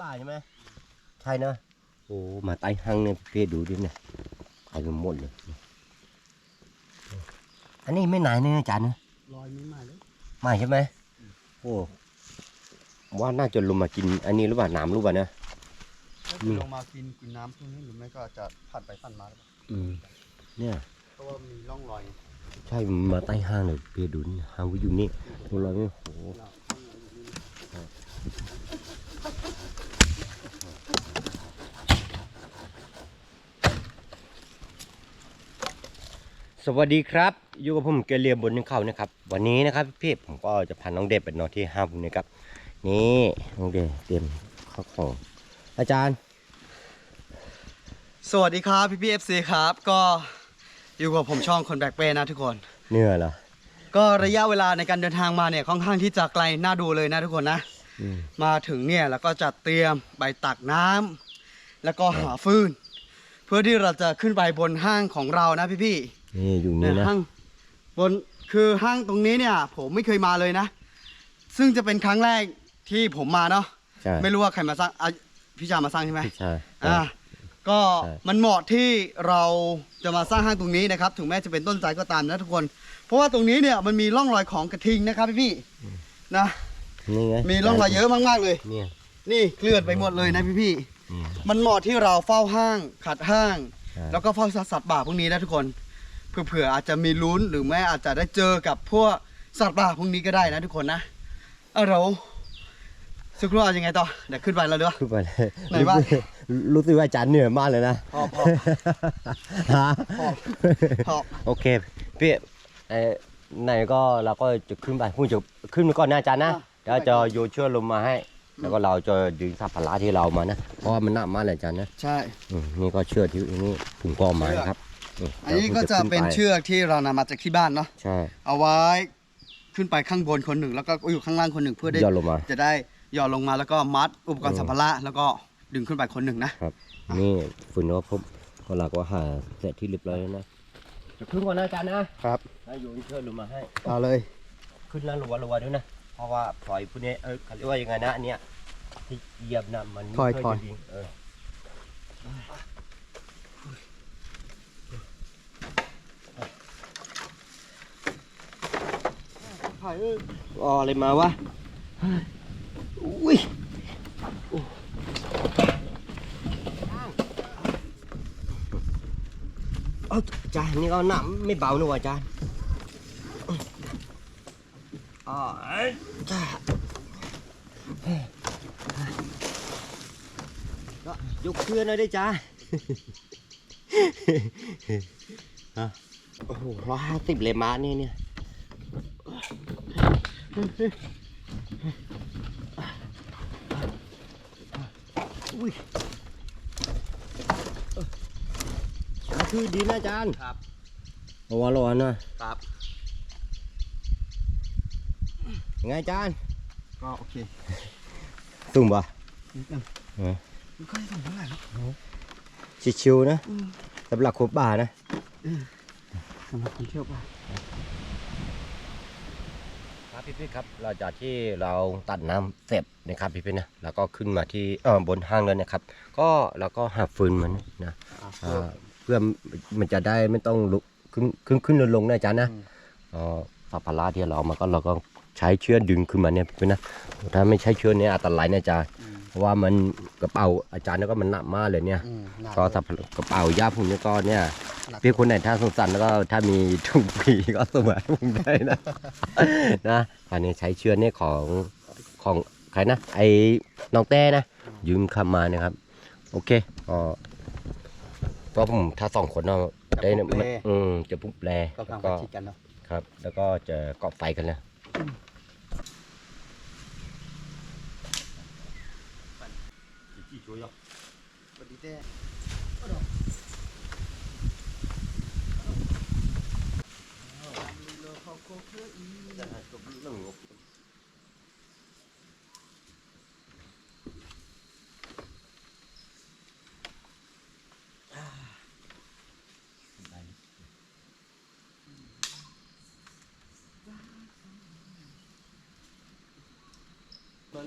ป่าใช่ไหมใช่นะโอ้มาใต้หังเนี่ยพี่ดูดิเนี่ยไปกันหมดเลย อันนี้ไม่นานเนี่ยอาจารย์นะลอยไม่มาเลยไม่ใช่ไหมโอ้ว่าน่าจะลงมากิน อันนี้หรือเปล่าน้ำหรือเปล่านะถ้าอืจะมลงมากินกินน้ำพวกนี้หรือไม่ก็จะผัดไปผัดมาหรือเปล่าอืมเนี่ยเพราะว่ามีร่องรอย ใช่มาใต้ห้างเลยพี่ดูนี่ห้างก็อยู่นี่ตรงเราเนี่ยโอ้โห สวัสดีครับอยู่กับผมเกลียบนนึงเขานะครับ วันนี้นะครับพี่ผมก็จะพาน้องเดชไปนอนที่ห้างผมนะครับ นี่น้องเดชเตรียมข้าวของ อาจารย์ สวัสดีครับพี่พีเอฟซีครับ ก็อยู่กับผมช่องคนแบกเป้นะทุกคน เหนื่อยเหรอ ก็ระยะเวลาในการเดินทางมาเนี่ยค่อนข้างที่จะไกลน่าดูเลยนะทุกคนนะอืมมาถึงเนี่ยแล้วก็จัดเตรียมใบตักน้ำแล้วก็หาฟืน เพื่อที่เราจะขึ้นไปบนห้างของเรานะพี่ นี่อยู่ๆนี่เนี่ยนะห้างบนคือห้างตรงนี้เนี่ย ผมไม่เคยมาเลยนะ ซึ่งจะเป็นครั้งแรกที่ผมมาเนาะใช่ไม่รู้ว่าใครมาสร้างอะพี่จามาสร้างใช่ไหมใช่อะก็ใช่มันเหมาะที่เราจะมาสร้างห้างตรงนี้นะครับ ถึงแม้จะเป็นต้นไทรก็ตามนะทุกคน เพราะว่าตรงนี้เนี่ยมันมีร่องรอยของกระทิงนะครับพี่ๆนะนี่ไงมีร่องรอยเยอะมากๆเลยเนี่ยนี่เกลื่อนไปหมดเลยนะพี่นี่ๆมันเหมาะที่เราเฝ้าห้างขัดห้างใช่แล้วก็เฝ้าสัตว์ป่าพวกนี้นะทุกคน เผื่อๆอาจจะมีลุ้นหรือไม่อาจจะได้เจอกับพวกสัตว์ป่าพวกนี้ก็ได้นะทุกคนนะเอาเราสักครู่เอายังไงต่อเดี๋ยวขึ้นไปแล้วเด้อขึ้นไปเลยไหนวะรู้สึกว่าอาจารย์เหนื่อยมากเลยนะพอพอฮะพอพอโอเคพี่เอ่อไหนก็เราก็จะขึ้นไปพุ่งจะขึ้นไปก่อนนะอาจารย์นะเดี๋ยวจะโยนเชือกลงมาให้ แล้วก็เราจะดึงสัมภาระที่เรามานะเพราะว่ามันหนักมากเลยอาจารย์นะใช่อืมนี่ก็เชือกที่นี่ผมก็เอามานะครับ อันนี้ก็จะเป็นเชือกที่เรานำมาจากที่บ้านเนาะใช่เอาไว้ขึ้นไปข้างบนคนหนึ่ง แล้วก็อยู่ข้างล่างคนหนึ่งเพื่อได้ย่อลงมาจะได้หย่อนลงมาแล้วก็มัดอุปกรอืณ์มสัมภาระแล้วก็ดึงขึ้นไปคนหนึ่งนะครับนี่ฝุ่นก็พบก็เราก็หาเสร็จที่เรียบร้อยแล้วนะจะขึ้นก่อนนะอาจารย์นะครับแล้วโยนเชือกลงมาให้เอาเลย ขึ้นแล้วรัวรัวๆด้วยนะเพราะว่าปล่อยพวกนี้เออเขาเรียกว่ายังไงนะอันเนี้ยที่เหยียบนะมันถอยไม่ถอยจะยิงเออ ถ่ายเอ้ยอ๋ออะไรมาวะอุ้ยเอาจารย์นี่ก็หนัไม่เบาหนูอาจารย์อ๋อจ้ายกเคลื่อนเลยได้จ้าฮะโอ้โหร้อยห้าสิบเลยมาเนี่ยเนี่ย อุ้ยคือดีนะอาจารย์ครับระวังระวังนะครับยังไงอาจารย์ก็โอเคตุ่มปะนิดนึงเออไม่ค่อยถึงเท่าไหร่หรอกชิวๆนะสำหรับคนป่านะสำหรับคนเที่ยวป่ะครับ พี่พี่ครับเราจากที่เราตัดน้ำเสร็จนะครับพี่พี่นะแล้วก็ขึ้นมาที่เออบนห้างแล้วนะครับ ก็เราก็หาฟืนมันนะอ่าเพื่อมันจะได้ไม่ต้องลุกขึ้นขึ้นขึ้นลงลงนะอาจารย์นะอืมเอ่อสับปะรดที่เรามาก็เราก็ใช้เชือกดึงขึ้นมาเนี่ยพี่นะถ้าไม่ใช้เชือกเนี่ยอันตรายนะอาจา รย์อืมเพราะว่ามันกระเป๋าอาจารย์แล้วก็มันหนักมากเลยเนี่ย อืมหนัก็สับกระเป๋ายาผมเนี่ยก็เนี่ยหนักพี่คนไหนถ้าสงสารแล้วก็ถ้ามีถุงผีก็สมัยผมได้นะ นะอันนี้ใช้เชือกเนี่ยของของใครนะไอ้น้องแต้นะยืมคำมานะครับ โอเคก็ก็ผมถ้าสองคนเนาะได้เนี่ยมันอืมจะพุ่งแปลก็แล้วทำก็ กันชิดกันเนาะ ครับ แล้วก็จะเกาะไฟกันแล้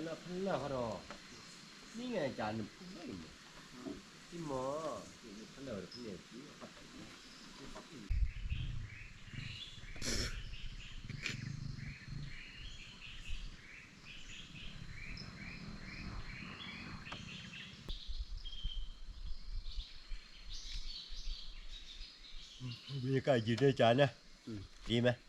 나 팔라 하라 니가 이제 안 풀라 이모 이모 팔라 하라 풀려야지 Bây giờ cái gì đây chả nè? Đi mà.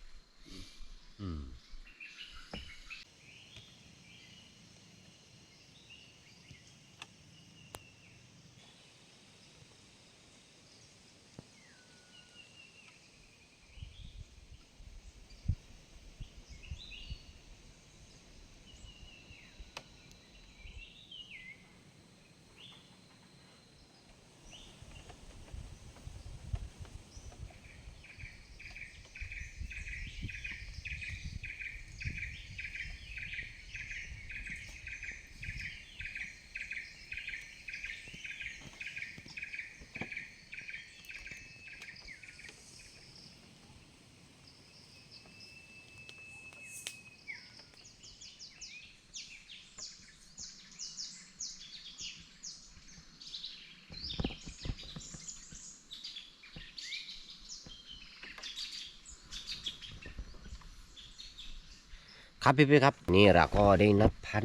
ครับพี่พี่ครับ นี่เราก็ได้นัดพัน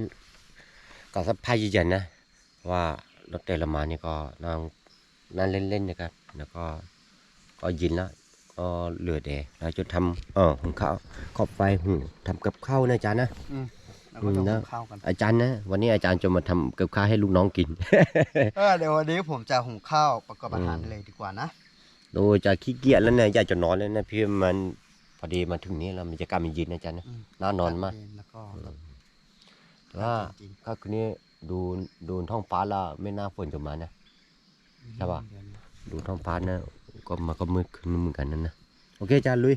กับสัพพายยืนยันนะ ว่ารถเตลมานี่ก็นั่งนั่งเล่นๆนะครับ แล้วก็ก็ยินแล้วก็เหลือแดดเราจะทำเออหุงข้าวขอบไฟหุงทำกับข้าวนะอาจารย์นะเราก็ต้องอืมนะหุงข้าวกันอาจารย์นะ วันนี้อาจารย์จะมาทำกับข้าวให้ลูกน้องกินเออเดี๋ยววันนี้ผมจะหุงข้าวประกอบอาหารเลยดีกว่านะโดยจะขี้เกียจแล้วเนี่ยอยากจะนอนแล้วนะพี่มัน พอดีมาถึงนี้แล้วมันจะกล้ามันเยินนะอาจารย์นะอืมน่านอนมากแล้วก็แต่ว่าจริง ก็คืนนี้ดูดูท้องฟ้าแล้วไม่น่าฝนจะมานะๆใช่ปะเดี๋ยวนี้ดูท้องฟ้านะก็มันก็มืดขึ้นเหมือนกันนั่นนะโอเคอาจารย์ลุย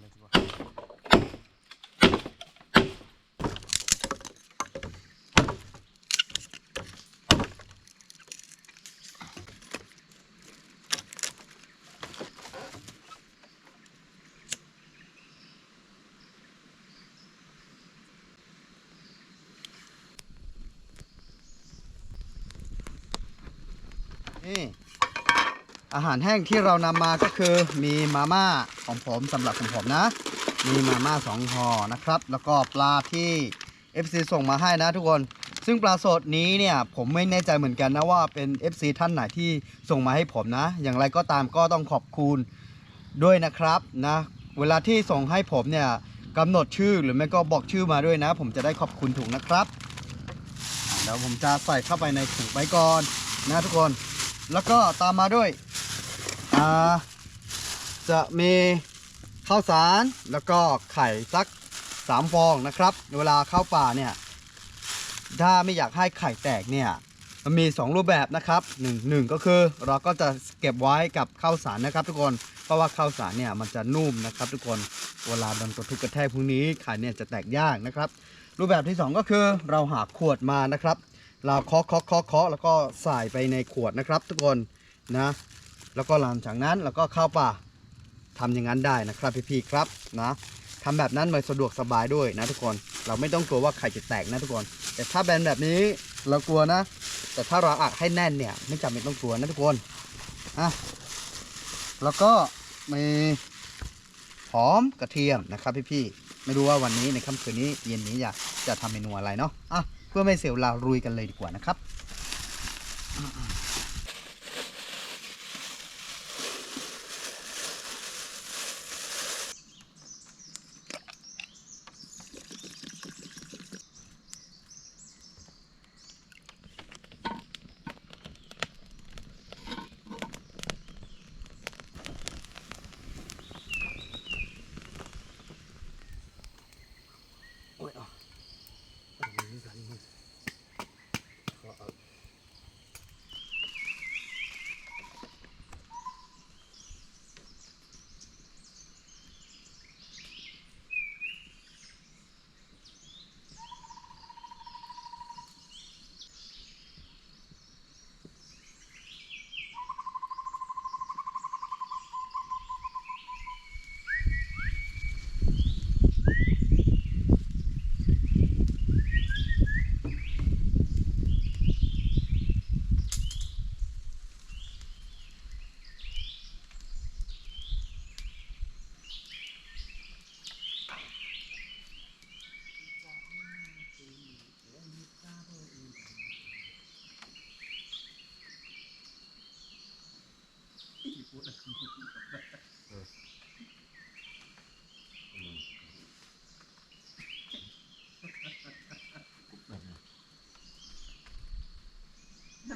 เลยดีกว่า นี่อาหารแห้งที่เรานำมาก็คือมีมาม่าของผมสำหรับของผมนะ มีมาม่าสองห่อนะครับ แล้วก็ปลาที่ FC ส่งมาให้นะทุกคน ซึ่งปลาสดนี้เนี่ยผมไม่แน่ใจเหมือนกันนะว่าเป็น FC ท่านไหนที่ส่งมาให้ผมนะ อย่างไรก็ตามก็ต้องขอบคุณด้วยนะครับนะเวลาที่ส่งให้ผมเนี่ยกำหนดชื่อหรือไม่ก็บอกชื่อมาด้วยนะ ผมจะได้ขอบคุณถูกนะครับเดี๋ยวผมจะใส่เข้าไปในถุงไว้ก่อนนะทุกคน แล้วก็ตามมาด้วยอ่าจะมีข้าวสารแล้วก็ไข่สักสามฟองนะครับ เวลาเข้าป่าเนี่ยถ้าไม่อยากให้ไข่แตกเนี่ยมันมี 2 รูปแบบนะครับหนึ่งหนึ่งก็คือเราก็จะเก็บไว้กับข้าวสารนะครับ ทุกคนเพราะว่าข้าวสารเนี่ยมันจะนุ่มนะครับ ทุกคนเวลาโดนกระทุกกระแทกพวกนี้ไข่เนี่ยจะแตกยากนะครับ รูปแบบที่ 2 ก็คือเราหาขวดมานะครับ เราเคาะเคาะเคาะเคาะแล้วก็ใส่ไปในขวดนะครับ ทุกคนนะ แล้วก็หลังจากนั้นเราก็เข้าป่าทำอย่างนั้นได้นะครับพี่ๆครับนะทำแบบนั้นมันสะดวกสบายด้วยนะทุกคนเราไม่ต้องกลัวว่าไข่จะแตกนะทุกคน แต่ถ้าแบนแบบนี้เรากลัวนะ แต่ถ้าเราอักให้แน่นเนี่ยไม่จำเป็นต้องกลัวนะทุกคนอะแล้วก็มีหอมกระเทียมนะครับพี่ๆไม่รู้ว่าวันนี้ในค่ำคืนนี้เย็นนี้จะจะทำเมนูอะไรเนาะอะ เพื่อไม่เสียเวลาลุยกันเลยดีกว่านะครับ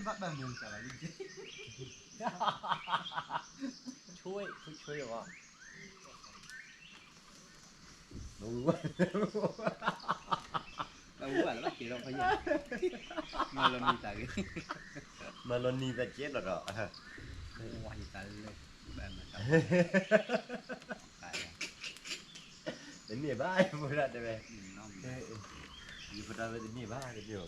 bắt bằng mồm cả là linh chứ ช่วยช่วยช่วยว่ารู้ว่า đâu có là bắt chị đâu phải gì mà lần đi tại cái มาลนีตะเจ็ดหรอ qua gì tại lên bạn mà sao tại là เดี๋ยวมีบ้าพูดได้ไหม ừ, nó เอออยู่พูดได้เดี๋ยวมีบ้าเดี๋ย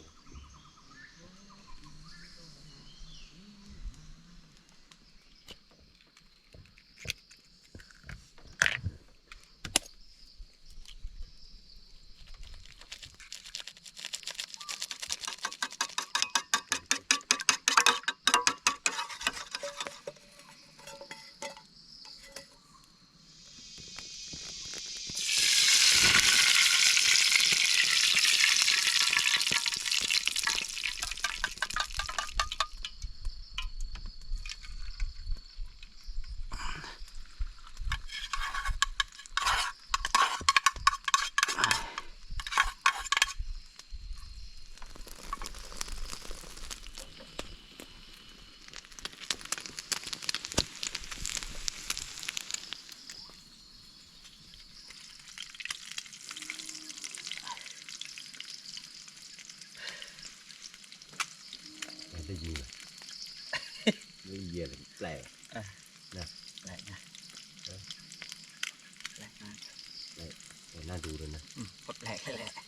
ได้ยินเลยแปลก lại nha lại nha แต่น่าดูเลยนะ ừ, cốt lại cái lại đây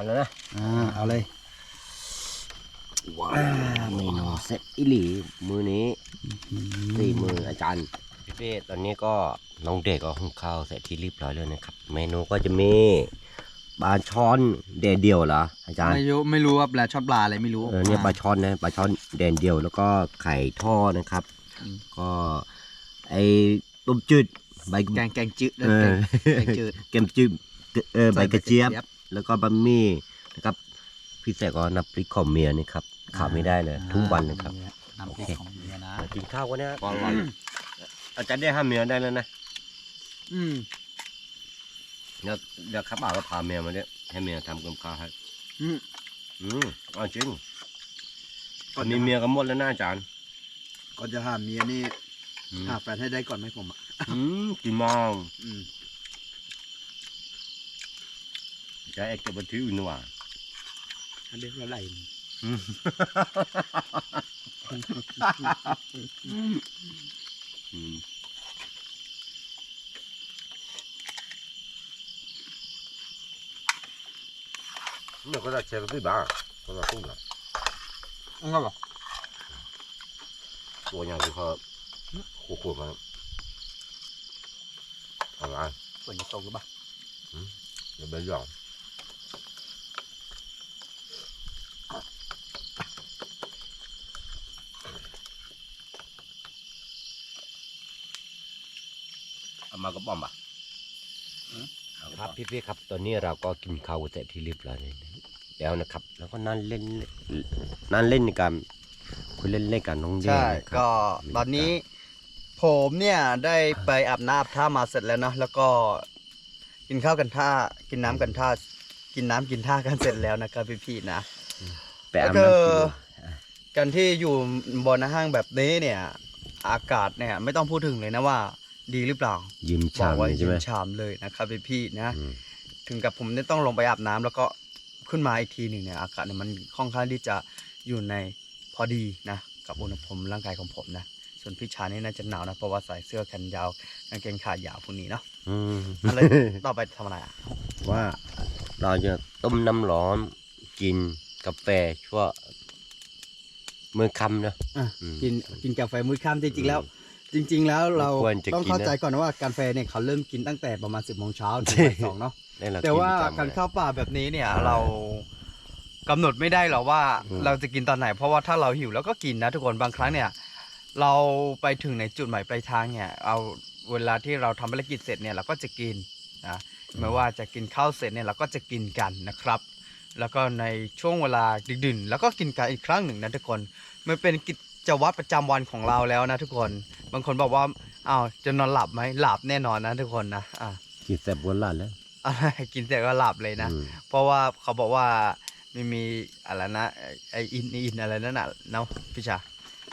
เอาแล้วนะ à ao đây ว้าเมนูเซ็ตอิหลีมือนี้สี่มืออาจารย์พี่เป้ตอนนี้ก็น้องเด็กก็หุงข้าวเสร็จที่เรียบร้อยแล้วนะครับ เมนูก็จะมีปลาช้อนแดดเดียวเหรออาจารย์ไม่รู้ไม่รู้ว่าปลาชอบปลาอะไรไม่รู้เออเนี่ยปลาช้อนนะปลาช้อนแดดเดียวแล้วก็ไข่ทอดนะครับอืมก็ไอ้ต้มจืดใบแกงแกงจืดเออแกงจืดเกมจืดเออใบกระเจี๊ยบใส่ แล้วก็บะหมี่นะครับ พี่แสกก็น้ำพริกของเมียนี่ครับขาดไม่ได้เลย ทุกวันเลยครับ น้ำพริกโอเคของเมียนะมากินข้าวกันนะก่อนวันอาจารย์ได้ห้ามเมียได้แล้วนะอืมเดี๋ยวเดี๋ยวขับบ่าวก็พาเมียมาเนี่ยให้เมียทำกับข้าวให้อืมอืมเอาจริงตอนนี้เมียก็หมดแล้วนะอาจารย์ก่อนจะหาเมียนี่อืมหาแฟนให้ได้ก่อนไหมผมอะอืมกินมองอืม จะเอกจะบันทึกอุ่นหว่าอันเดียวเราไหลอืมอืมเนี่ยก็จะเชฟที่บ้านก็จะตุ้งละอันก็บอกตัวอย่างที่เขาคู่ขวดมาอะไรฝนจะตกหรือเปล่าเดี๋ยวเป็นหยอง มากระป๋อมป่ะครับพี่ๆครับ ตอนนี้เราก็กินข้าวเสร็จที่เรียบร้อยแล้วนะครับ แล้วก็นั่งเล่นนั่งเล่นในการคุยเล่นเล่นกับน้องเด้ใช่นะครับก็ตอนนี้ ผมเนี่ยได้ไปอาบน้ำท่ามาเสร็จแล้วเนาะแล้วก็กินข้าวกันท่ากินน้ำกันท่ากินน้ำกินท่ากันเสร็จแล้วนะครับพี่ๆนะไปอาบแล้วก็น้ำกินการที่อยู่บนห้างแบบนี้เนี่ย อากาศเนี่ย ไม่ต้องพูดถึงเลยนะว่า ดีหรือเปล่ายืมบอชากมว่าเลยใช่เย็ไหมนชามเลยนะครับพี่ๆนะ อืม ถึงกับผมเนี่ยต้องลงไปอาบน้ำแล้วก็ขึ้นมาอีกทีหนึ่งเนี่ยอากาศเนี่ยมันค่อนข้างที่จะอยู่ในพอดีนะ กับอุณหภูมิร่างกายของผมนะ ส่วนพี่ชายนี่น่าจะหนาวนะเพราะว่าใส่เสื้อแขนยาวกางเกงขายาวพวกนี้เนาะอืมอะไรต่อไปทำอะไรอะว่าเราจะต้มน้ำร้อนกินกาแฟชั่วมื้อค่ำเนอะอะอืม กินกินกาแฟมื้อค่ำจริงๆแล้ว จริง ๆ แล้วเราควรจะต้องกินนะเข้าใจก่อนนะว่า กาแฟเนี่ยเขาเริ่มกินตั้งแต่ประมาณสิบโมงเช้าถึงบ่ายสองเนาะได้เรแต่ว่าประจำการเลยเข้าป่าแบบนี้เนี่ยเรากำหนดไม่ได้หรอกว่าอืม เราจะกินตอนไหน เพราะว่าถ้าเราหิวแล้วก็กินนะทุกคนบางครั้งเนี่ย เราไปถึงในจุดหมายปลายทางเนี่ย เอาเวลาที่เราทำภารกิจเสร็จเนี่ยเราก็จะกินนะไม่ว่าจะกินข้าวเสร็จเนี่ยเราก็จะกินกันนะครับ แล้วก็ในช่วงเวลาดึกดื่นแล้วก็กินกันอีกครั้งหนึ่งนะทุกคนมันเป็นกิจ วัตรประจำวันของเราแล้วนะทุกคน บางคนบอกว่าอ้าวจะนอนหลับไหมหลับแน่นอนนะทุกคนนะอะกินแซ่บวนหลานแล้วกินเสร็จก็หลับเลยนะอืมเพราะว่าเขาบอกว่าไม่มีอะไรนะไอ้ไออินอินอะไรนั่นน่ะเนาะพี่ชา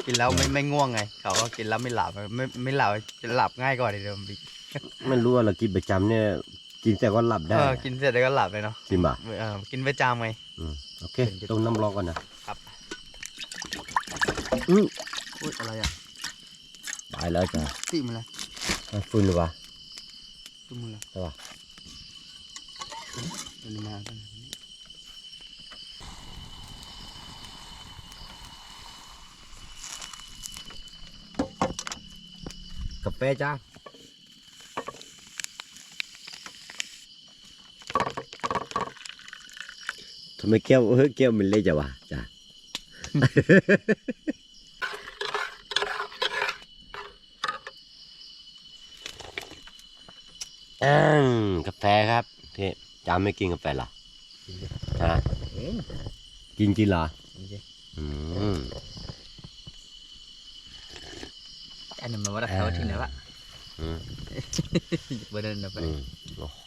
กินแล้วไม่ไม่ง่วงไง เขาก็กินแล้วไม่หลับไม่ไม่หลับจะหลับง่ายกว่าเดิมอีกไม่รู้ว่าเรากินประจำเนี่ยกินแต่ก็หลับได้เออกินเสร็จแล้วก็หลับเลยเนาะจริงป่ะเออกินประจำไงอืมโอเค ต้มน้ำร้อนก่อนนะครับ อืมพูดอะไรอะตายแล้วจ้ะติมันเลยเอาฟื้นหรือวะตุ้มมันเลยใช่ป่ะเดี๋ยวนี้มากันกาแฟจ้าทำไมแก้วเออแก้วมันเละจังวะจ้าอืม กาแฟครับพี่จามไม่กินกาแฟเหรอฮะเอ๊ะกินจริงเหรอจริงอืมอันนี้มันว่าเขาที่ไหนวะอืมเบอร์เดินไปอืมโอ้โห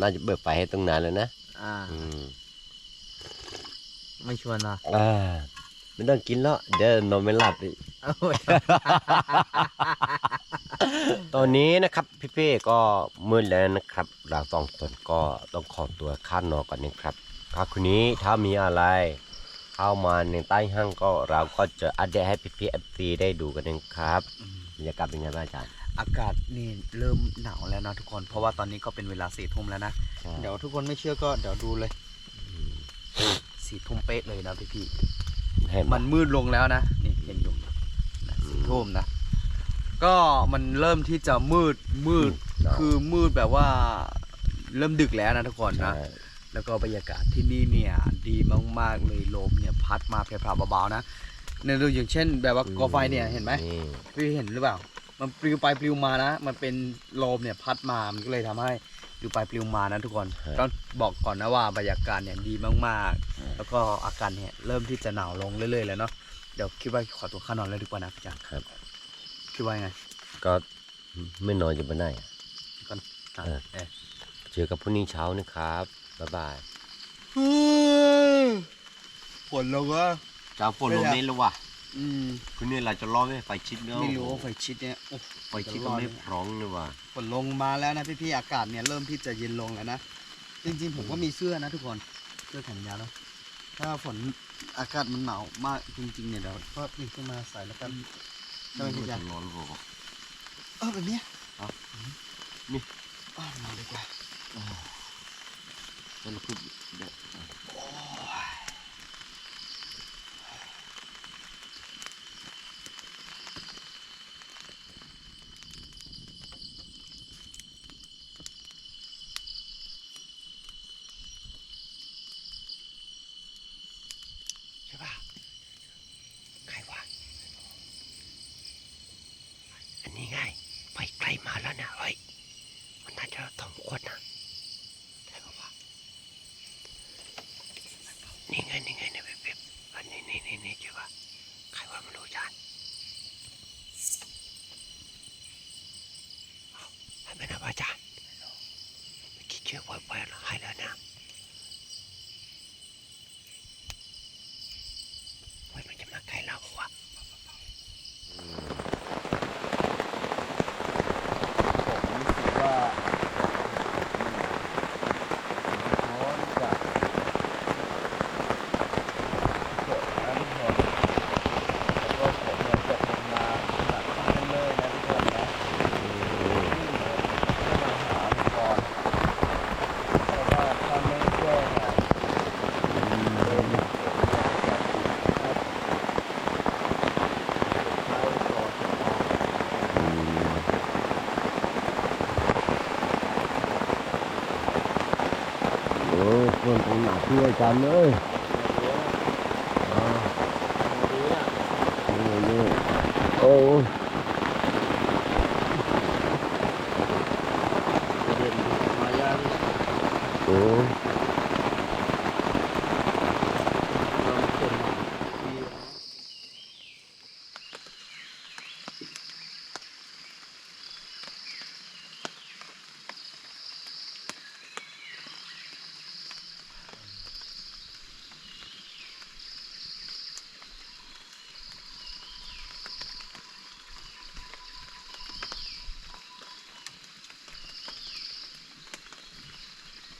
น่าจะเบิดไฟให้ตรงนั้นแล้วนะ อ่าอืม ไม่ชวนนะอ่าไม่ต้องกินแล้วเดี๋ยวนอนไม่หลับอีกโอ้ยตอนนี้นะครับพี่เป้ก็มืดแล้วนะครับ เราสองคนก็ต้องขอตัวข้ามนอนก่อนนะครับครับคืนนี้ถ้ามีอะไรเข้ามาในใต้ห้างก็เราก็จะอัปเดตให้พี่พีเอฟซีได้ดูกันนะครับบรรยากาศเป็นไงบ้างอาจารย์ อากาศนี่เริ่มหนาวแล้วนะทุกคน เพราะว่าตอนนี้ก็เป็นเวลาสี่ทุ่มแล้วนะ เดี๋ยวทุกคนไม่เชื่อก็เดี๋ยวดูเลย สี่ทุ่มเป๊ะเลยนะพี่พี่ให้ๆมันมืดลงแล้วนะนี่เห็นอยู่นะสี่ทุ่มนะ ก็มันเริ่มที่จะมืดมืดคือมืดแบบว่าเริ่มดึกแล้วนะทุกคนนะใช่แล้วก็บรรยากาศที่นี่เนี่ยดีมากๆเลยลมเนี่ยพัดมาเพลาๆเบาๆนะเนี่ยดูอย่างเช่น แบบว่ากอไฟเนี่ยเห็นไหมนี่พี่เห็นหรือเปล่า มันปลิวไปปลิวมานะ มันเป็นลมเนี่ยพัดมามันก็เลยทำให้ ปลิวไปปลิวมานะทุกคนต้องบอกก่อนนะว่าบรรยากาศเนี่ยดีมากๆ แล้วก็อากาศเนี่ยเริ่มที่จะหนาวลงเรื่อยๆแล้วเนาะเดี๋ยวคิดว่าขอตัวข้านอนเลยดีกว่านะพี่จันครับ คิดว่ายังไงก็ไม่นอนจะไปไหนอะ ก่อนอะเออ เอ๊ะเจอกับพรุ่งนี้เช้านะครับบ๊ายบายฝนลงวะ จ้าฝนลงนี่แล้ววะ อืมคืนนี้เราจะรอให้ไฟชิดเนาะไม่รู้ว่าไฟชิดเนี่ยโอ้ไฟชิดก็ไม่พร้อมเลยว่ะฝนลงมาแล้วนะพี่ๆอากาศเนี่ยเริ่มที่จะเย็นลงแล้วนะจริงๆผมก็มีเสื้อนะทุกคนเสื้อแขนยาวเนาะถ้าฝนอากาศมันหนาวมากจริงๆเนี่ยเดี๋ยวก็หยิบขึ้นมาใส่แล้วกันใช่ไหมพี่จันร้อนหรือเปล่าเออแบบเนี้ยเอานี่อ้าวมาดีกว่าแล้วเราคือเดี๋ยว ใช่ป่ะใครวะ อันนี้ไงไฟใกล้มาแล้วนะเฮ้ยมันน่าจะสองคนนะใช่ปะวะนี่ไงนี่ไงเนี่ยเว็บๆอันนี้นี่นี่นี่ใช่ปะใครว่ามันรู้จานเอา ให้ เพื่อนคนหนักช่วยกันเลย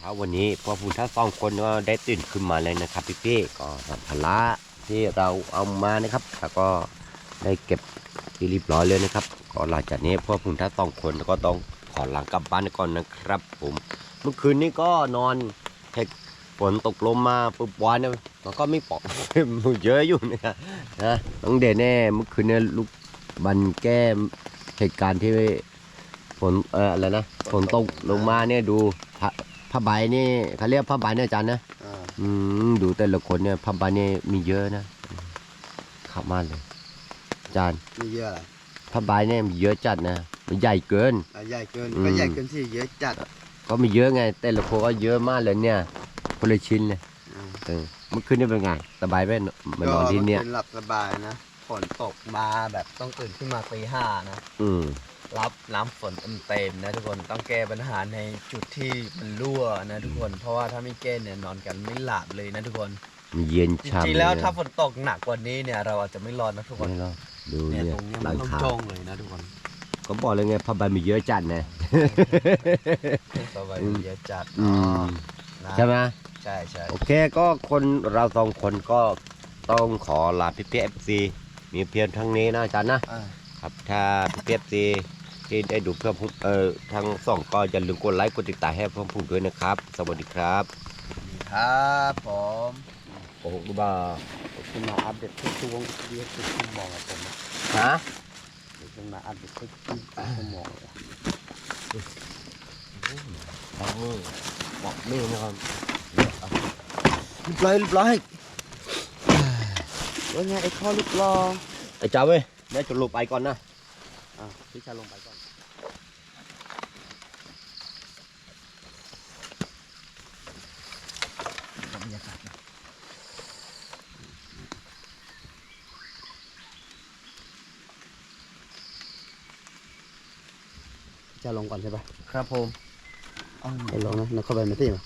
้าวันนี้พวกผู้ทั้งสองคนก็ได้ตื่นขึ้นมาเลยนะครับพี่พี่ๆก็สัมภาระที่เราเอามานะครับแล้วก็ได้เก็บที่เรียบร้อยเลยนะครับก็หลังจากนี้พวกผู้ทั้งสองคนก็ต้องขอหลังกลับบ้านก่อนนะครับ ผมเมื่อคืนนี้ก็นอนเทคฝนตกลงมาปุ๊บวานเนี่ยมันก็ไม่ปอกเยอะอยู่นะนะน้องเดนแน่เมื่อคืนเนี่ยลูกบันแก้เหตุการณ์ที่ฝนเอออะไรนะฝนตกลงมาเนี่ยดู ผ้าผ้าใบนี่เขาเรียกผ้าใบเนี่ยอาจารย์นะอ่าอืมดูแต่ละคนเนี่ยผ้าใบเนี่ยมีเยอะนะขับมากเลย อาจารย์มีเยอะอะไรผ้าใบเนี่ยมีเยอะจัดนะมันใหญ่เกิน อะใหญ่เกินอืมก็ใหญ่เกินที่เยอะจัดก็มีเยอะไง แต่ละคนก็เยอะมากเลยเนี่ยคนละชิ้นเลยอ่าเออเมื่อคืนนี่เป็นไงสบายไหมมานอนที่เนี่ย ก็มัหลับสบายนะ ฝนตกมาแบบต้องตื่นขึ้นมาตีห้านะ อืม รับน้ำฝนเต็มๆนะทุกคนต้องแก้ปัญหาในจุดที่มันรั่วนะทุกคน เพราะว่าถ้าไม่แก้เนี่ยนอนกันไม่หลับเลยนะทุกคนมีเย็นจฉ่ำริงๆแล้วเยนะถ้าฝนตกหนักกว่านี้เนี่ยเราอาจจะไม่รอดนะทุกคนไม่หรอกดูเนี่ยเนี่ยตรงเนี้ยหมัลันงต้องคาโจ้งเลยนะทุกคนก็บอกเลยไงผ้าใบมีเยอะจัดนะสบายเยอะจัดอืมนะใช่ไหมใช่ใช่โอเคก็คนเราสองคนก็ต้องขอลาพี่พีเอฟซีมีเพียงเทั้งนี้นะอาจารย์นะ อ่า ครับถ้าพี่พีเอฟซี ที่ได้ดูเพื่อผมเอ่อทั้งสองก็อย่าลืมกดไลค์กดติดตามให้เพื่อนผมด้วยนะครับ สวัสดีครับครับผมโอ้โหบ้าขึ้นมาอัปเดตทุกช่วงเรียกทุกชั่วโมงอะผมฮะขึ้นมาอัปเดตทุกชั่วโมงเลยเอาบอกนี่นะครับเรียบร้อยเรียบร้อยว่าไงไอ้ข้อลูกรอไอ้จ้าเว้ยแม่จะลงไปก่อนนะอะพี่ชายลงไปก่อนบรรยากาศนะ จะลงก่อนใช่ปะครับผมไปลงนะแล้วเข้าไปไม่ที่มั้ย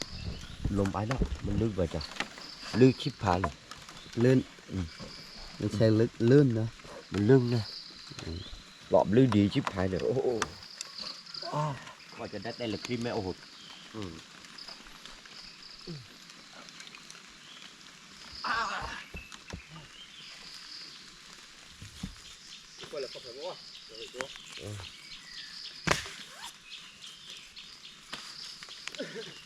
ลงไปแล้วมันลึกไปจ้ะลึกชิบหายเลยลื่นไม่ใช่ลึกลื่นนะมันลึกนะหลอบลึกดีชิบหายเลยโอ้โหอ้าวกว่าจะได้แต่ละคลิปแม่โอ้โหอืม Qual è la propria Thank you.